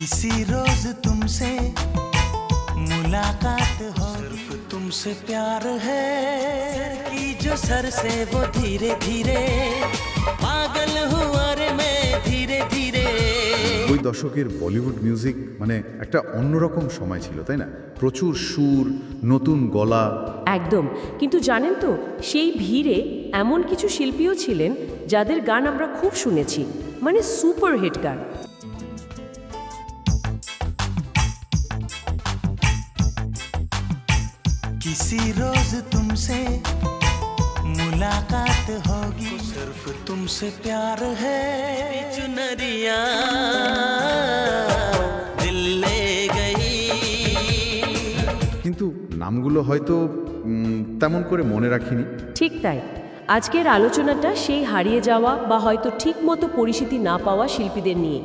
किसी रोज तुमसे मुलाकात हो सिर्फ तुमसे प्यार है सर की जो सर से वो धीरे धीरे पागल हुआ रे मैं धीरे धीरे ওই দশকের বলিউড মিউজিক মানে একটা অন্যরকম সময় ছিল তাই না প্রচুর সুর নতুন গলা একদম কিন্তু জানেন তো সেই ভিড়ে এমন কিছু শিল্পীও ছিলেন যাদের গান আমরা খুব শুনেছি মানে সুপার হিট গান किसी रोज तुमसे मुलाकात होगी सिर्फ तुमसे प्यार है चुनरिया दिल ले गई কিন্তু নামগুলো হয়তো উম, তেমন করে মনে রাখিনি ঠিক তাই আজকের আলোচনাটা সেই হারিয়ে যাওয়া বা হয়তো ঠিক মতো পরিচিতি না পাওয়া শিল্পীদের নিয়ে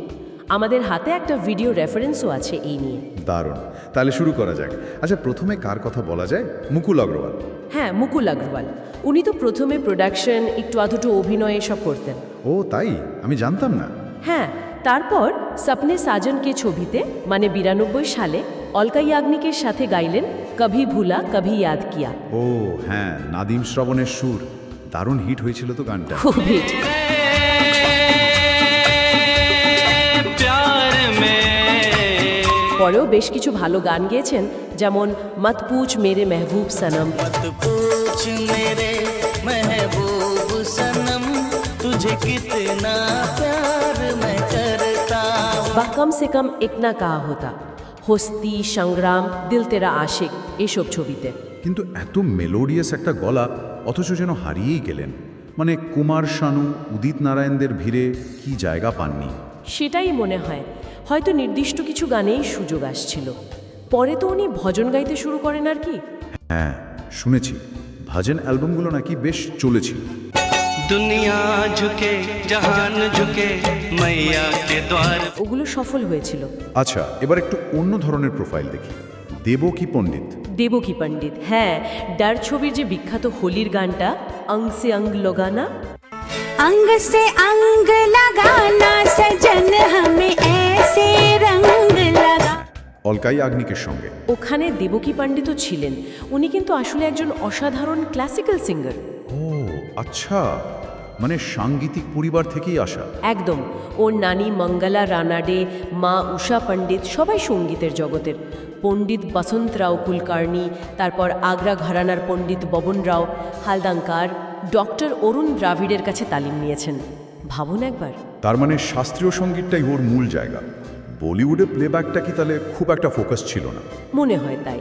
আমাদের হাতে একটা ভিডিও রেফারেন্সও আছে এই নিয়ে দারুণ তাহলে শুরু করা যাক। আচ্ছা প্রথমে কার কথা বলা যায়? মুকুল অগ্রওয়াল। হ্যাঁ মুকুল আগরওয়াল উনি তো প্রথমে প্রোডাকশন একটু আধটু অভিনয় এসব করতেন। ও তাই? আমি জানতাম না। হ্যাঁ তারপর সপনে সাজনকে ছবিতে মানে বিরানব্বই সালে অলকা ইয়াগনিকের সাথে গাইলেন কভি ভুলা কভি ইয়াদ কিয়া। ও হ্যাঁ নাদিম শ্রবণের সুর। দারুণ হিট হয়েছিল তো গানটা। খুব হিট পরেও বেশ কিছু ভালো গান গেয়েছেন যেমন মতপুচ মেরে মেহবুব সনম। বা কম সে কম একনা কা হতা। হস্তি সংগ্রাম দিল তেরা আশিক এসব ছবিতে। কিন্তু এত মেলোডিয়াস একটা গলা অথচ যেন হারিয়েই গেলেন। মানে কুমার শানু উদিত নারায়ণদের ভিড়ে কি জায়গা পাননি? সেটাই মনে হয়। হয়তো নির্দিষ্ট কিছু গানেই সুযোগ আসছিল। পরে তো উনি ভজন গাইতে শুরু করেন আর কি। হ্যাঁ শুনেছি। ভজন অ্যালবামগুলো নাকি বেশ চলেছিল। দুনিয়া ঝুঁকে জাহান ঝুঁকে মাইয়া কে দ্বার। ওগুলো সফল হয়েছিল। আচ্ছা এবার একটু অন্য ধরনের প্রোফাইল দেখি। দেবকী পণ্ডিত? দেবকী পণ্ডিত হ্যাঁ ডার ছবির যে বিখ্যাত হোলির গানটা আংসে আং লগানা। আঙ্গ সে আঙ্গ লাগা অলকাই আগ্নিকের সঙ্গে। ওখানে দেবকী পণ্ডিতও ছিলেন। উনি কিন্তু আসলে একজন অসাধারণ ক্লাসিক্যাল সিঙ্গার ও আচ্ছা। মানে সাংগীতিক পরিবার থেকেই আসা। একদম। ওর নানি মঙ্গলা রানাডে মা উষা পণ্ডিত সবাই সঙ্গীতের জগতের। পণ্ডিত বসন্ত রাও কুলকার্নি তারপর আগ্রা ঘরানার পণ্ডিত ববন রাও হালদাঙ্কার ডক্টর অরুণ দ্রাভিডের কাছে তালিম নিয়েছেন। ভাবুন একবার। তার মানে শাস্ত্রীয় সঙ্গীতটাই ওর মূল জায়গা। বলিউডে প্লেব্যাকটা কি তাহলে খুব একটা ফোকাস ছিল না? মনে হয় তাই।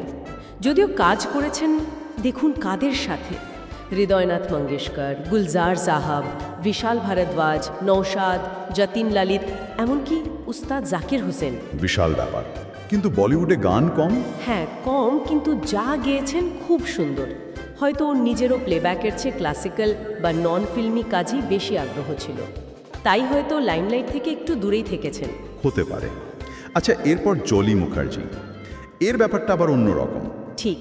যদিও কাজ করেছেন দেখুন কাদের সাথে। হৃদয়নাথ মঙ্গেশকর গুলজার সাহাব বিশাল ভারদ্বাজ নৌশাদ যতীন ললিত এমনকি উস্তাদ জাকির হোসেন। বিশাল ব্যাপার। কিন্তু বলিউডে গান কম? হ্যাঁ কম কিন্তু যা গেয়েছেন খুব সুন্দর। হয়তো ওর নিজেরও প্লেব্যাকের চেয়ে ক্লাসিক্যাল বা নন ফিল্মি কাজই বেশি আগ্রহ ছিল। তাই হয়তো লাইমলাইট থেকে একটু দূরেই থেকেছেন। হতে পারে। আচ্ছা এরপর জলি মুখার্জি। এর ব্যাপারটা আবার অন্যরকম ঠিক।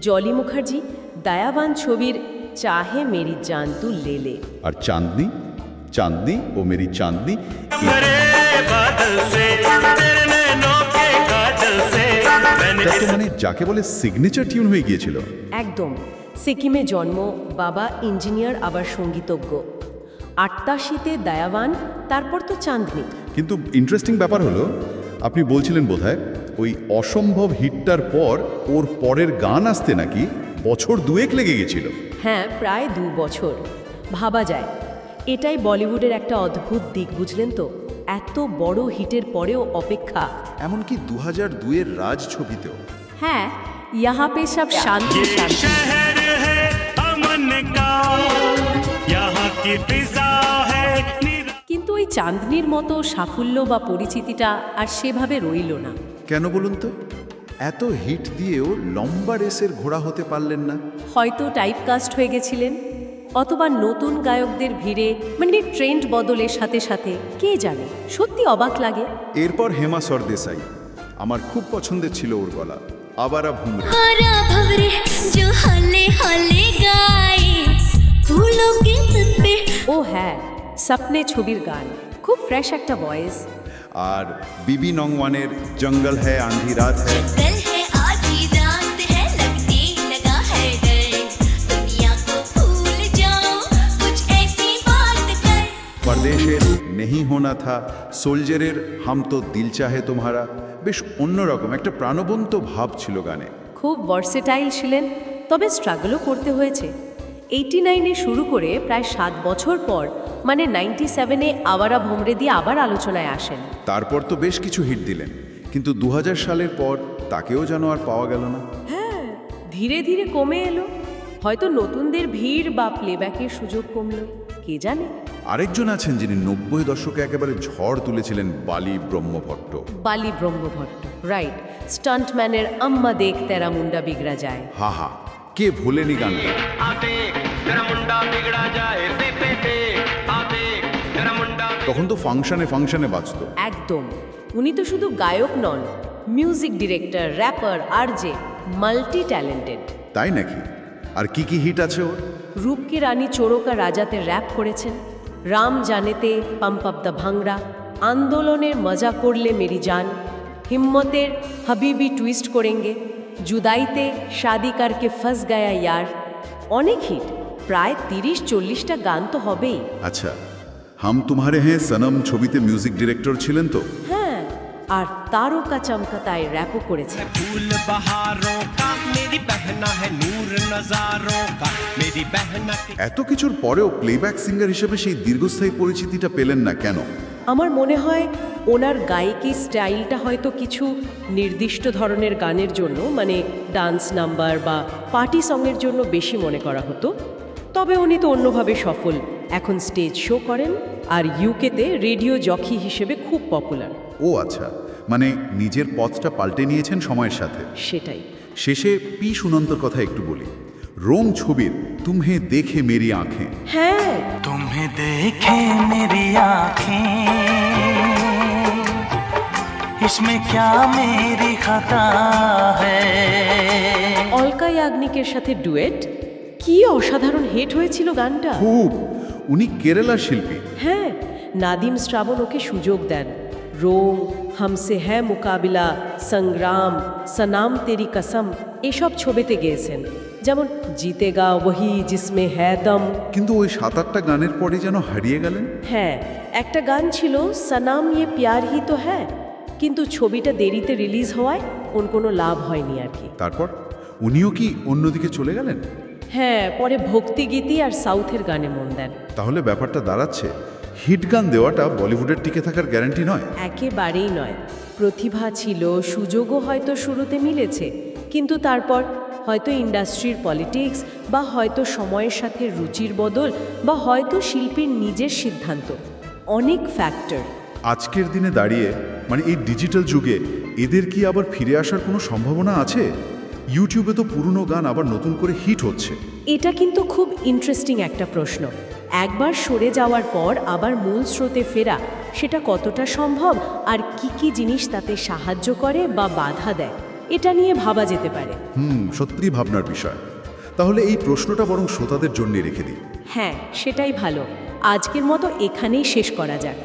জলি মুখার্জি দায়াবান ছবির চাহে মেরি জানতু লেলে। আর চাঁদনি? চাঁদনি ও মেরি চাঁদনি। মানে যাকে বলে সিগনেচার টিউন হয়ে গিয়েছিল। একদম। সিকিমে জন্ম বাবা ইঞ্জিনিয়ার আবার সঙ্গীতজ্ঞ। আটতাশিতে দায়াবান তারপর তো চাঁদনি। কিন্তু ইন্টারেস্টিং ব্যাপার হলো আপনি বলছিলেন বোধহয় ওই অসম্ভব হিটটার পর ওর পরের গান আসতে নাকি বছর দুয়েক লেগে গেছিল। হ্যাঁ প্রায় দু বছর। ভাবা যায়। এটাই বলিউডের একটা অদ্ভুত দিক বুঝলেন তো? এত বড় হিটের পরেও অপেক্ষা। এমনকি দু হাজার দুয়ের রাজ ছবিতেও। হ্যাঁ ইহা পে সব শান্তি শান্তি। চাঁদনির মতো সাফল্য বা পরিচিতিটা আর সেভাবে রইল না। কেন বলুন তো? এত হিট দিয়েও লম্বা রেসের ঘোড়া হতে পারলেন না। হয়তো টাইপকাস্ট হয়ে গেছিলেন অথবা নতুন গায়কদের ভিড়ে মানে ট্রেন্ড বদলের সাথে সাথে কে জানে সত্যি অবাক লাগে। এরপর হেমা সরদেশাই আমার খুব পছন্দের ছিল ওর গলা আবার ও হ্যাঁ সাপনে ছবির গান। খুব ফ্রেশ একটা ভয়েস আর বিবি নংওয়ানের জঙ্গল হ্যায় আন্ধি রাত হ্যায়। পরদেশের নেহি হোনা থা সোলজারের হাম তো দিল চাহে তোমারা। বেশ অন্যরকম একটা প্রাণবন্ত ভাব ছিল গানে। খুব ভার্সেটাইল ছিলেন তবে স্ট্রাগলও করতে হয়েছে। এইটি নাইনে শুরু করে প্রায় সাত বছর পর মানে নাইনটি সেভেনে আওয়ারা ভোমরে দিয়ে আবার আলোচনায় আসেন। তারপর তো বেশ কিছু হিট দিলেন কিন্তু দু হাজার সালের পর তাকেও যেন আর পাওয়া গেল না। হ্যাঁ ধীরে ধীরে কমে এলো। হয়তো নতুনদের ভিড় বা প্লেব্যাকের সুযোগ কমলো কে জানে? আরেকজন আছেন যিনি নব্বই দশকে একেবারে ঝড় তুলেছিলেন বালি ব্রহ্মভট্ট। বালি ব্রহ্মভট্ট রাইট স্টান্টম্যানের আম্মা দেখ তেরা মুন্ডা বিগড়া যায়। হা হা। কে ভোলেনি গান? তখন তো ফাংশনে ফাংশনে বাজত। একদম। উনি তো শুধু গায়ক নন মিউজিক ডিরেক্টর র্যাপার আর যে মাল্টি ট্যালেন্টেড তাই নাকি? আর কি কি হিট আছে ওর? রূপকে রানী চোরকা রাজাতে র্যাপ করেছেন রাম জানেতে পাম্প অব দ্য ভাংরা আন্দোলনের মজা করলে মেরি যান হিম্মতের হাবিবি টুইস্ট করেঙ্গে জুদাইতে শাদি কারকে ফস গায়া ইয়ার। অনেক হিট প্রায় তিরিশ চল্লিশটা গান তো হবেই। আচ্ছা হাম তুমারে হ্যাঁ সনম ছবিতে মিউজিক ডিরেক্টর ছিলেন তো? হ্যাঁ আর তারকা চমকাতায় র্যাপও করেছে। ফুল বাহারোঁ কা মেরি বহনা হ্যায় নূর নজারোঁ কা মেরি এত কিছুর পরেও প্লেব্যাক সিঙ্গার হিসেবে সেই দীর্ঘস্থায়ী পরিচিতিটা পেলেন না কেন? আমার মনে হয় ওনার গায়কি স্টাইলটা হয়তো কিছু নির্দিষ্ট ধরনের গানের জন্য মানে ডান্স নাম্বার বা পার্টি সঙের জন্য বেশি মনে করা হতো। তবে উনি তো অন্যভাবে সফল। এখন স্টেজ শো করেন আর ইউকেতে রেডিও জকি হিসেবে খুব পপুলার। ও আচ্ছা মানে নিজের পথটা পাল্টে নিয়েছেন সময়ের সাথে। সেটাই। শেষে পি সুনন্তর কথা একটু বলি। রোম ছবির তুমহে দেখে মেরি আঁখে হ্যাঁ तुम्हें देखे मेरी आंखें इसमें क्या मेरी खता है অলকা ইয়াগনিকের সাথে ডুয়েট কি অসাধারণ হিট হয়েছিল গানটা খুব উনি কেরালার শিল্পী হ্যাঁ নাদিম শ্রাবণ ওকে সুযোগ দেন রোম হামসে হ্যাঁ মোকাবিলা সংগ্রাম সনাম তেরি কসম এসব ছবিতে গেয়েছেন যেমন জিতে গা ওহি জিসমে হ্যাঁ দম কিন্তু ওই সাত আটটা গানের পরে যেন হারিয়ে গেলেন? হ্যাঁ একটা গান ছিল সনাম ইয়ে প্যার হি তো হ্যাঁ কিন্তু ছবিটা দেরিতে রিলিজ হওয়ায় ওর কোনো লাভ হয়নি আর কি। তারপর? উনিও কি অন্যদিকে চলে গেলেন? হ্যাঁ পরে ভক্তিগীতি আর সাউথের গানে মন দেন। তাহলে ব্যাপারটা দাঁড়াচ্ছে। হিট গান দেওয়াটা বলিউডের টিকে থাকার গ্যারান্টি নয়। একেবারেই নয়। প্রতিভা ছিল সুযোগও হয়তো শুরুতে মিলেছে কিন্তু তারপর হয়তো ইন্ডাস্ট্রির পলিটিক্স বা হয়তো সময়ের সাথে রুচির বদল বা হয়তো শিল্পীর নিজের সিদ্ধান্ত অনেক ফ্যাক্টর আজকের দিনে দাঁড়িয়ে মানে এই ডিজিটাল যুগে এদের কি আবার ফিরে আসার কোনো সম্ভাবনা আছে? ইউটিউবে তো পুরনো গান আবার নতুন করে হিট হচ্ছে। এটা কিন্তু খুব ইন্টারেস্টিং একটা প্রশ্ন। একবার সরে যাওয়ার পর আবার মূল স্রোতে ফেরা সেটা কতটা সম্ভব আর কি কি জিনিস তাতে সাহায্য করে বা বাধা দেয় এটা নিয়ে ভাবা যেতে পারে। হুম সত্যি ভাবনার বিষয়। তাহলে এই প্রশ্নটা বরং শ্রোতাদের জন্য রেখে দিই। হ্যাঁ সেটাই ভালো। আজকের মতো এখানেই শেষ করা যাক।